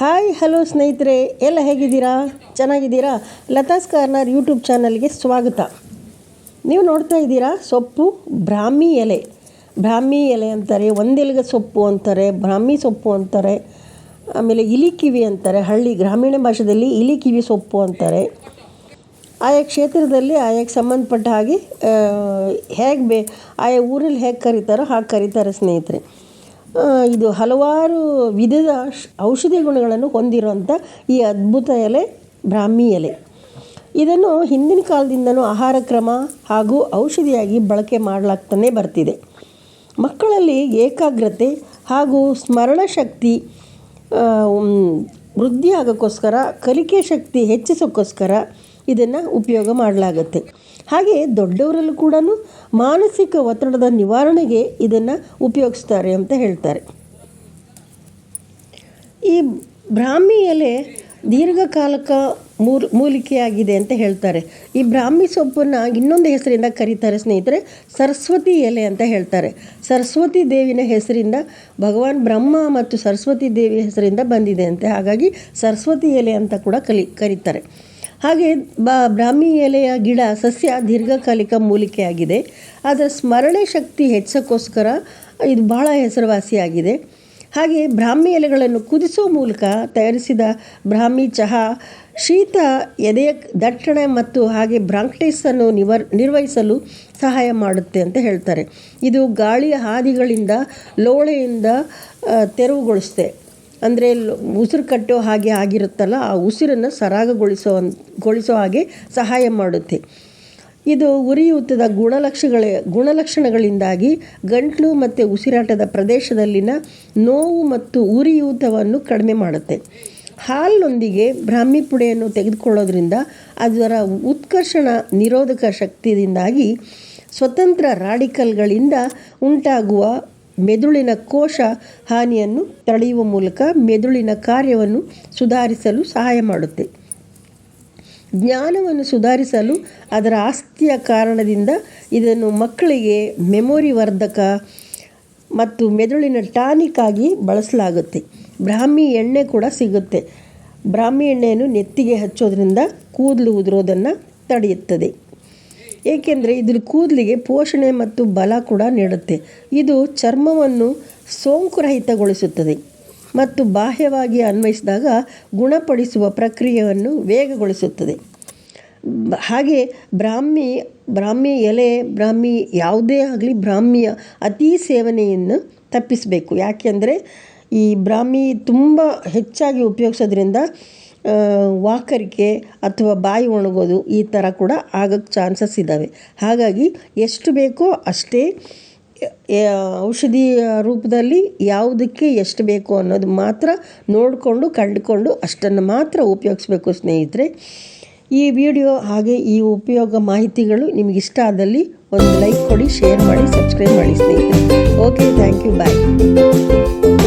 Hi, hello ಸ್ನೇಹಿತರೆ. ಎಲ್ಲ ಹೇಗಿದ್ದೀರಾ? ಚೆನ್ನಾಗಿದ್ದೀರಾ? ಲತಾಸ್ ಕಾರ್ನರ್ ಯೂಟ್ಯೂಬ್ ಚಾನಲ್ಗೆ ಸ್ವಾಗತ. ನೀವು ನೋಡ್ತಾ ಇದ್ದೀರಾ? ಸೊಪ್ಪು ಬ್ರಾಹ್ಮಿ ಎಲೆ. ಬ್ರಾಹ್ಮಿ ಎಲೆ ಅಂತಾರೆ, ಒಂದೆಲಗ ಸೊಪ್ಪು ಅಂತಾರೆ, ಬ್ರಾಹ್ಮಿ ಸೊಪ್ಪು ಅಂತಾರೆ, ಆಮೇಲೆ ಇಲಿಕಿವಿ ಅಂತಾರೆ, ಹಳ್ಳಿ ಗ್ರಾಮೀಣ ಭಾಷೆಯಲ್ಲಿ ಇಲಿಕಿವಿ ಸೊಪ್ಪು ಅಂತಾರೆ. ಆಯಾ ಕ್ಷೇತ್ರದಲ್ಲಿ ಆಯಾಗೆ ಸಂಬಂಧಪಟ್ಟ ಹಾಗೆ ಹೇಗೆ ಬೇ, ಆಯಾ ಊರಲ್ಲಿ ಹೇಗೆ ಕರೀತಾರೋ ಹಾಗೆ ಕರೀತಾರೆ ಸ್ನೇಹಿತರೆ. ಇದು ಹಲವಾರು ವಿಧದ ಔಷಧಿ ಗುಣಗಳನ್ನು ಹೊಂದಿರುವಂಥ ಈ ಅದ್ಭುತ ಎಲೆ, ಬ್ರಾಹ್ಮಿ ಎಲೆ. ಇದನ್ನು ಹಿಂದಿನ ಕಾಲದಿಂದನೂ ಆಹಾರ ಕ್ರಮ ಹಾಗೂ ಔಷಧಿಯಾಗಿ ಬಳಕೆ ಮಾಡಲಾಗ್ತಾನೆ ಬರ್ತಿದೆ. ಮಕ್ಕಳಲ್ಲಿ ಏಕಾಗ್ರತೆ ಹಾಗೂ ಸ್ಮರಣ ಶಕ್ತಿ ವೃದ್ಧಿಯಾಗೋಕ್ಕೋಸ್ಕರ ಕಲಿಕೆ ಶಕ್ತಿ ಹೆಚ್ಚಿಸೋಕ್ಕೋಸ್ಕರ ಇದನ್ನು ಉಪಯೋಗ ಮಾಡಲಾಗುತ್ತೆ. ಹಾಗೆ ದೊಡ್ಡವರಲ್ಲೂ ಕೂಡ ಮಾನಸಿಕ ಒತ್ತಡದ ನಿವಾರಣೆಗೆ ಇದನ್ನು ಉಪಯೋಗಿಸ್ತಾರೆ ಅಂತ ಹೇಳ್ತಾರೆ. ಈ ಬ್ರಾಹ್ಮಿ ಎಲೆ ದೀರ್ಘಕಾಲಕ ಮೂಲ್ ಮೂಲಿಕೆಯಾಗಿದೆ ಅಂತ ಹೇಳ್ತಾರೆ. ಈ ಬ್ರಾಹ್ಮಿ ಸೊಪ್ಪನ್ನು ಇನ್ನೊಂದು ಹೆಸರಿಂದ ಕರೀತಾರೆ ಸ್ನೇಹಿತರೆ, ಸರಸ್ವತಿ ಎಲೆ ಅಂತ ಹೇಳ್ತಾರೆ. ಸರಸ್ವತಿ ದೇವಿನ ಹೆಸರಿಂದ ಭಗವಾನ್ ಬ್ರಹ್ಮ ಮತ್ತು ಸರಸ್ವತಿ ದೇವಿ ಹೆಸರಿಂದ ಬಂದಿದೆ ಅಂತೆ. ಹಾಗಾಗಿ ಸರಸ್ವತಿ ಎಲೆ ಅಂತ ಕೂಡ ಕಲಿ, ಕರೀತಾರೆ. ಹಾಗೆ ಬ ಬ್ರಾಹ್ಮಿ ಎಲೆಯ ಗಿಡ ಸಸ್ಯ ದೀರ್ಘಕಾಲಿಕ ಮೂಲಿಕೆಯಾಗಿದೆ. ಅದರ ಸ್ಮರಣೆ ಶಕ್ತಿ ಹೆಚ್ಚಕ್ಕೋಸ್ಕರ ಇದು ಬಹಳ ಹೆಸರುವಾಸಿಯಾಗಿದೆ. ಹಾಗೆ ಬ್ರಾಹ್ಮಿ ಎಲೆಗಳನ್ನು ಕುದಿಸೋ ಮೂಲಕ ತಯಾರಿಸಿದ ಬ್ರಾಹ್ಮಿ ಚಹಾ ಶೀತ ಎದೆಯ ದಟ್ಟಣೆ ಮತ್ತು ಹಾಗೆ ಬ್ರಾಂಕ್ಟೈಸನ್ನು ನಿವರ್, ನಿರ್ವಹಿಸಲು ಸಹಾಯ ಮಾಡುತ್ತೆ ಅಂತ ಹೇಳ್ತಾರೆ. ಇದು ಗಾಳಿಯ ಹಾದಿಗಳಿಂದ, ಲೋಳೆಯಿಂದ ತೆರವುಗೊಳಿಸುತ್ತೆ. ಅಂದರೆ ಉಸಿರು ಕಟ್ಟೋ ಹಾಗೆ ಆಗಿರುತ್ತಲ್ಲ, ಆ ಉಸಿರನ್ನು ಸರಾಗಗೊಳಿಸೋ ಗೊಳಿಸೋ ಹಾಗೆ ಸಹಾಯ ಮಾಡುತ್ತೆ. ಇದು ಉರಿಯೂತದ ಗುಣಲಕ್ಷಣಗಳ, ಗುಣಲಕ್ಷಣಗಳಿಂದಾಗಿ ಗಂಟಲು ಮತ್ತು ಉಸಿರಾಟದ ಪ್ರದೇಶದಲ್ಲಿನ ನೋವು ಮತ್ತು ಉರಿಯೂತವನ್ನು ಕಡಿಮೆ ಮಾಡುತ್ತೆ. ಹಾಲಿನೊಂದಿಗೆ ಬ್ರಾಹ್ಮಿ ಪುಡಿಯನ್ನು ತೆಗೆದುಕೊಳ್ಳೋದ್ರಿಂದ ಅದರ ಉತ್ಕರ್ಷಣ ನಿರೋಧಕ ಶಕ್ತಿಯಿಂದಾಗಿ ಸ್ವತಂತ್ರ ರಾಡಿಕಲ್ಗಳಿಂದ ಉಂಟಾಗುವ ಮೆದುಳಿನ ಕೋಶ ಹಾನಿಯನ್ನು ತಡೆಯುವ ಮೂಲಕ ಮೆದುಳಿನ ಕಾರ್ಯವನ್ನು ಸುಧಾರಿಸಲು ಸಹಾಯ ಮಾಡುತ್ತೆ. ಜ್ಞಾನವನ್ನು ಸುಧಾರಿಸಲು ಅದರ ಆಸ್ತಿಯ ಕಾರಣದಿಂದ ಇದನ್ನು ಮಕ್ಕಳಿಗೆ ಮೆಮೊರಿ ವರ್ಧಕ ಮತ್ತು ಮೆದುಳಿನ ಟಾನಿಕ್ ಆಗಿ ಬಳಸಲಾಗುತ್ತೆ. ಬ್ರಾಹ್ಮಿ ಎಣ್ಣೆ ಕೂಡ ಸಿಗುತ್ತೆ. ಬ್ರಾಹ್ಮಿ ಎಣ್ಣೆಯನ್ನು ನೆತ್ತಿಗೆ ಹಚ್ಚೋದ್ರಿಂದ ಕೂದಲು ಉದುರೋದನ್ನು ತಡೆಯುತ್ತದೆ. ಏಕೆಂದರೆ ಇದ್ರ ಕೂದಲಿಗೆ ಪೋಷಣೆ ಮತ್ತು ಬಲ ಕೂಡ ನೀಡುತ್ತೆ. ಇದು ಚರ್ಮವನ್ನು ಸೋಂಕುರಹಿತಗೊಳಿಸುತ್ತದೆ ಮತ್ತು ಬಾಹ್ಯವಾಗಿ ಅನ್ವಯಿಸಿದಾಗ ಗುಣಪಡಿಸುವ ಪ್ರಕ್ರಿಯೆಯನ್ನು ವೇಗಗೊಳಿಸುತ್ತದೆ. ಹಾಗೆ ಬ್ರಾಹ್ಮಿ ಬ್ರಾಹ್ಮಿ ಎಲೆ, ಬ್ರಾಹ್ಮಿ ಯಾವುದೇ ಆಗಲಿ ಬ್ರಾಹ್ಮಿಯ ಅತಿ ಸೇವನೆಯನ್ನು ತಪ್ಪಿಸಬೇಕು. ಯಾಕೆಂದರೆ ಈ ಬ್ರಾಹ್ಮಿ ತುಂಬ ಹೆಚ್ಚಾಗಿ ಉಪಯೋಗಿಸೋದ್ರಿಂದ ವಾಕರಿಕೆ ಅಥವಾ ಬಾಯಿ ಒಣಗೋದು ಈ ಥರ ಕೂಡ ಆಗೋಕ್ಕೆ ಚಾನ್ಸಸ್ ಇದ್ದಾವೆ ಹಾಗಾಗಿ ಎಷ್ಟು ಬೇಕೋ ಅಷ್ಟೇ ಔಷಧಿಯ ಔಷಧಿ ರೂಪದಲ್ಲಿ ಯಾವುದಕ್ಕೆ ಎಷ್ಟು ಬೇಕು ಅನ್ನೋದು ಮಾತ್ರ ನೋಡಿಕೊಂಡು ಕಂಡುಕೊಂಡು ಅಷ್ಟನ್ನು ಮಾತ್ರ ಉಪಯೋಗಿಸ್ಬೇಕು ಸ್ನೇಹಿತರೆ. ಈ ವಿಡಿಯೋ ಹಾಗೆ ಈ ಉಪಯೋಗ ಮಾಹಿತಿಗಳು ನಿಮಗೆ ಇಷ್ಟ ಆದಲ್ಲಿ ಒಂದು ಲೈಕ್ ಕೊಡಿ, ಶೇರ್ ಮಾಡಿ, ಸಬ್ಸ್ಕ್ರೈಬ್ ಮಾಡಿ ಸ್ನೇಹಿತರೆ. Okay, thank you, bye.